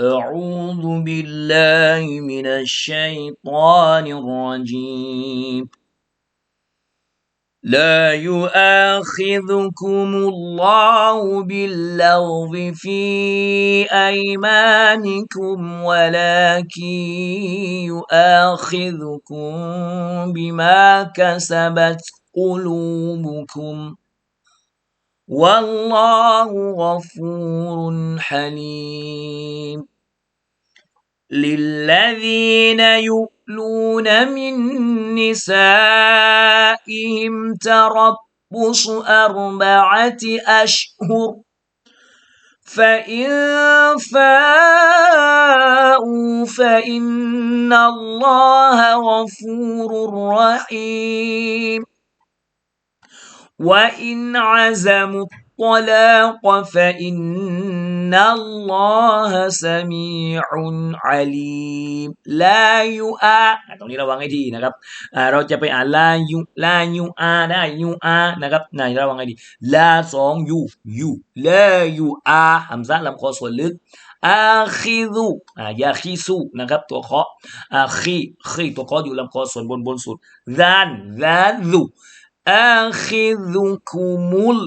أعوذ بالله من الشيطان الرجيم. لا يؤاخذكم الله باللغو في أيمانكم ولكن يؤاخذكم بما كسبت قلوبكم. والله غفور حليم. للذين يؤلون من نسائهم تربص أربعة أشهر فإن فاءوا فإن الله غفور رحيم. وإن عزموا الطلاق فإن الله سميع عليم لا يؤا ตรงนี้ระวังให้ดีนะครับอ่าเราจะไปอ่านลายุลายูอาได้ยูอานะครับไหนระวังให้ดีลาสองยูยูลายูอาฮัมซะลำคอส่วนลึกอาคิซุอ่ายาคิซุนะครับตัวเคาะอาคีคีตัวเคาะอยู่ลำคอส่วนบนบนสุดซานซาซุ อาคิซุคุมุล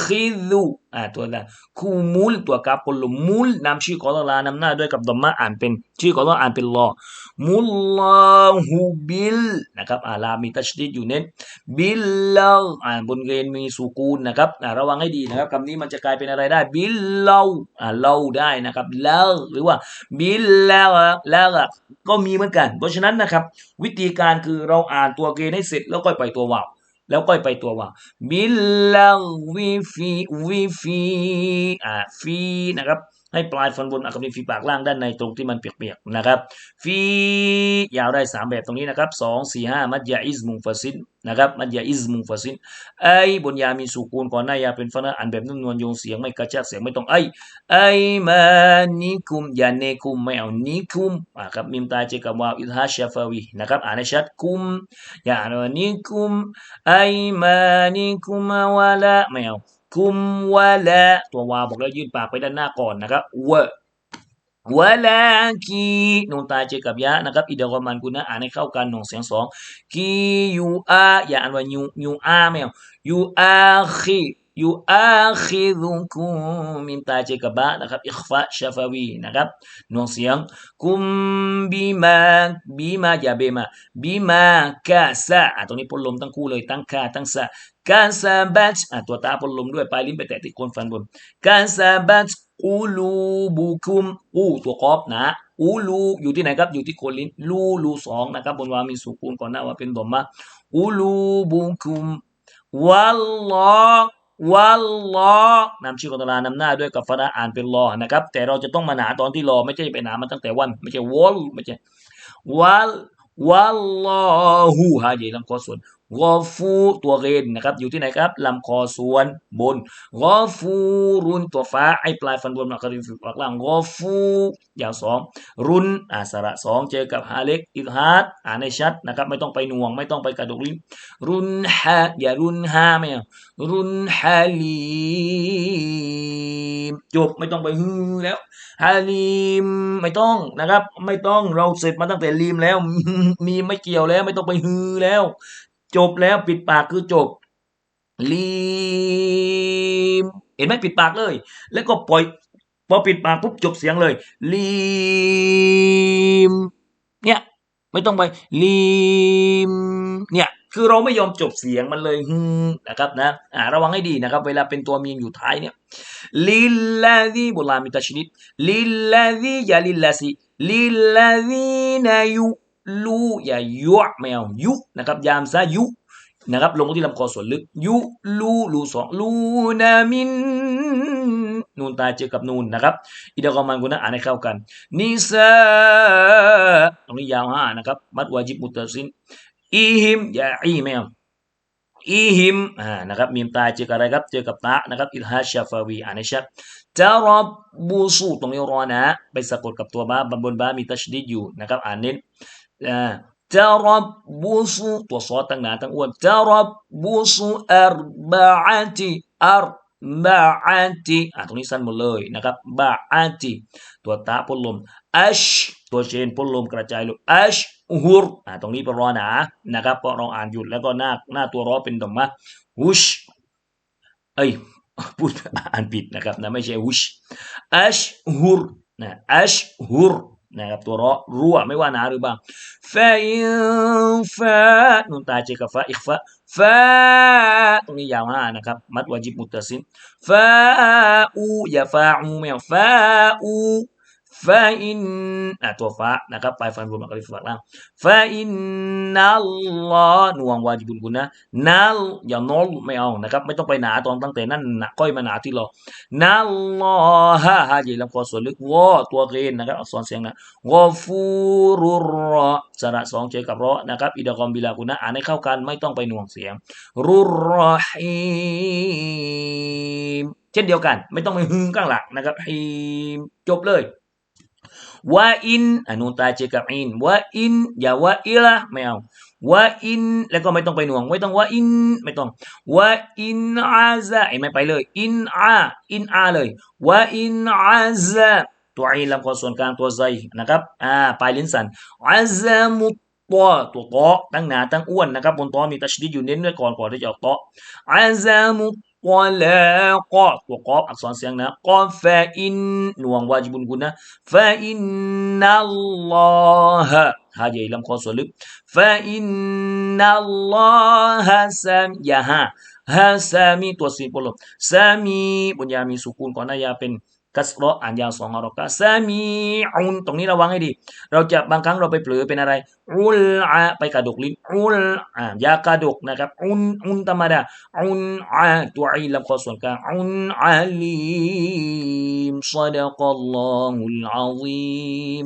คิดูอ่าตัวนั้นคูมูลตัวกาปลมูลนำชื่อของอัลลอฮ์นำหน้าด้วยกับดอมมะอ่านเป็นชื่อของอัลออ่านเป็นลอมุลลาฮูบิลนะครับอ่าลามีตัชดิดอยู่เน้นบิลลาอ่านบนเรนมีสุกูนนะครับอ่าระวังให้ดีนะครับคำนี้มันจะกลายเป็นอะไรได้บิลลาอ่าเลาได้นะครับลาหรือว่าบิลลาลาก็มีเหมือนกัน เพราะฉะนั้นนะครับ วิธีการคือเราอ่านตัวเกณฑ์ให้เสร็จแล้วก็ไปตัวว่าว แล้วก็ไปตัวว่าบิลลาวิฟีวิฟีอ่าฟีนะครับ ให้ปลายฟันบนอักขระฟีปากล่างด้านในตรงที่มันเปียกๆนะครับฟียาวได้สามแบบตรงนี้นะครับสองสี่ห้ามัดยาอิสมุงฟาซินนะครับมัดยาอิสมุงฟาซินไอบนยามีสุกูลก่อนหน้ายาเป็นฟันอันแบบนุ่มนวลโยงเสียงไม่กระชากเสียงไม่ต้องไอไอมานิคุมยาเนคุมไม่เอานิคุมอ่าครับมิมตาเจกับวาวอิทฮาชาฟาวีนะครับอ่านให้ชัดคุมยาโนนิคุมไอมานิคุมาวะละไม่เอา คุมวะละตัววาบอกแล้วยื่นปากไปด้านหน้าก่อนนะครับเววะลากีนูนตาเจกับยะนะครับอิดกมันกุนะอ่านให้เข้ากันหนงเสียงสองกียูอาอย่าอ่านว่ายูยูอาไม่เอายูอาคี ยูอาคีดุคุมมิมตาเจกับบะนะครับอิคฟะชาฟาวีนะครับหนงเสียงกุมบีมาบีมาอย่าเบมาบีมากาซาอะตรงนี้พลลมทั้งคู่เลยตั้งคาตั้งซากาซาบัตตัวตาพลลมด้วยปลายลิ้นไปแตะที่โคนฟันบนกาซาบัตอูลูบุคุมอูตัวกอบนะอูลูอยู่ที่ไหนครับอยู่ที่โคนลิ้นลูลูสองนะครับบนวามีสุกูลก่อนหน้าว่าเป็นดอมมะอูลูบุคุมวัลลอฮ์ วัลลอนำชื่อของตลานำหน้าด้วยกับฟาราอ่านเป็นรอนะครับ แต่เราจะต้องมาหนาตอนที่รอไม่ใช่ไปหนามันตั้งแต่วัน ไม่ใช่วอลไม่ใช่วัลวัลลอฮูฮะเยลำคอส่วน กอฟูตัวเรนนะครับอยู่ที่ไหนครับลำคอส่วนบนกอฟูรุนตัวฟ้าไอปลายฟันบนหลักกระดิ่งหลักล่างกอฟูอย่างสองรุนอาสระสองเจอกับฮาเล็กอิทฮัดอ่านในชัดนะครับไม่ต้องไปหน่วงไม่ต้องไปกระดกลิ้นรุนฮะอย่ารุนฮาไม่เอารุนฮาลีมจบไม่ต้องไปฮือแล้วฮาลีมไม่ต้องนะครับ ไม่ต้องเราเสร็จมาตั้งแต่ลีมแล้ว มีไม่เกี่ยวแล้ว ไม่ต้องไปฮือแล้ว จบแล้วปิดปากคือจบลีม เห็นไหมปิดปากเลย แล้วก็ปล่อยพอปิดปากปุ๊บจบเสียงเลยลีม เนี่ย ไม่ต้องไปลีม เนี่ยคือเราไม่ยอมจบเสียงมันเลยนะครับนะอ่าระวังให้ดีนะครับ เวลาเป็นตัวมีมอยู่ท้ายเนี่ยลิลลาดีบุลามิตาชนิดลิลลาดียาลิลลาซีลิลลาดีนายุ ลูอย่ายุไม่ยุนะครับยามซะยุนะครับลงที่ลำคอส่วนลึก ยุลูลูสองลูนามินนูนตายเจอกับนูนนะครับอิดะกอมันกุนะอ่านให้เข้ากันนิซาตรงนี้ยาวห้านะครับมัดวาจิบมุตสินอีฮิมอย่าอีไม่เอาอีฮิมอ่านะครับมีมตายเจอกับอะไรครับเจอกับตานะครับอิลฮาชาฟาวีอ่านให้ชัดจารบบูสูตรงนี้รอนะไปสะกดกับตัวบ้าบนบ้ามีตัชดีอยู่นะครับอ่านเน้น อ่าจารบบูสูตัวซอตั้งหนาตั้งอ้วนจารบบูสูอัรบะอติอัรบาอาติอะตรงนี้สั้นหมดเลยนะครับบาอาติตัวตาพ่นลมอัชตัวเชนพ่นลมกระจายลมอัชฮุรอะตรงนี้เป็นรอหนานะครับเพราะเราอ่านหยุดแล้วก็หน้าหน้าตัวรอเป็นดอมมะฮุชเอ้ยพูดอ่านผิดนะครับนะไม่ใช่ฮุชอัชฮุรนะอัชฮุร นะครับตัวรอรั่วไม่ว่านาหรือบางฟาอินฟานุนตาเจกับฟาอิกฟาฟาตรงนี้ยาวมากนะครับ มัดวาจิบมุตตะซินฟาอูอย่าฟาอูไม่เอาฟาอู ฟาอินอะตัวฟานะครับปลายฟันบนมากริฟฝั่งล่างฟาอินนัลลอฮ์หน่วงวาจิบุลกุนนะนัลอย่านอลไม่เอานะครับไม่ต้องไปหนาตอนตั้งแต่นั่นหนะก้อยมาหนาที่รอนัลลอฮะฮะยีลำคอส่วนลึกวอตัวเรนนะครับอักษรเสียงนะกอฟูรุรอสระสองเจอกับรอนะครับอิดะกอมบิลากุนะอ่านให้เข้ากันไม่ต้องไปหน่วงเสียงรุรรอฮีมเช่นเดียวกัน ไม่ต้องไปฮึงข้างหลังนะครับฮีมจบเลย วะอินอนุนตาเจกับอินวะอินอย่าวะอิละไม่เอาวะอิน แล้วก็ไม่ต้องไปหน่วง ไม่ต้องวะอิน ไม่ต้องวะอินอาซะไม่ไปเลย อินอาอินอาเลยวะอินอาซะตัวอินลำคอส่วนกลางตัวใจนะครับอ่าปลายลิ้นสันอาซะมุตตัวตัวโตตั้งหนาตั้งอ้วนนะครับบนโตมีตัชดีอยู่เน้นด้วยก่อนก่อนที่จะออกโตอาซามุตวะอาจิบุ ยาฮะฮะซามีตัวสีปลบซามีบนยามีสุกูลก่อ กัสรออ่านยาวสองอรอกะซามีอุนตรงนี้ระวังให้ดี เราจะบางครั้งเราไปเผลอเป็นอะไรอุลอาไปกระดกลิ้นอุลอ่ายากระดกนะครับอุนอุนธรรมดาอุนอาตัวอีลำคอส่วนกลางอุนอาลีมซาดะกัลลอฮุลอาซีม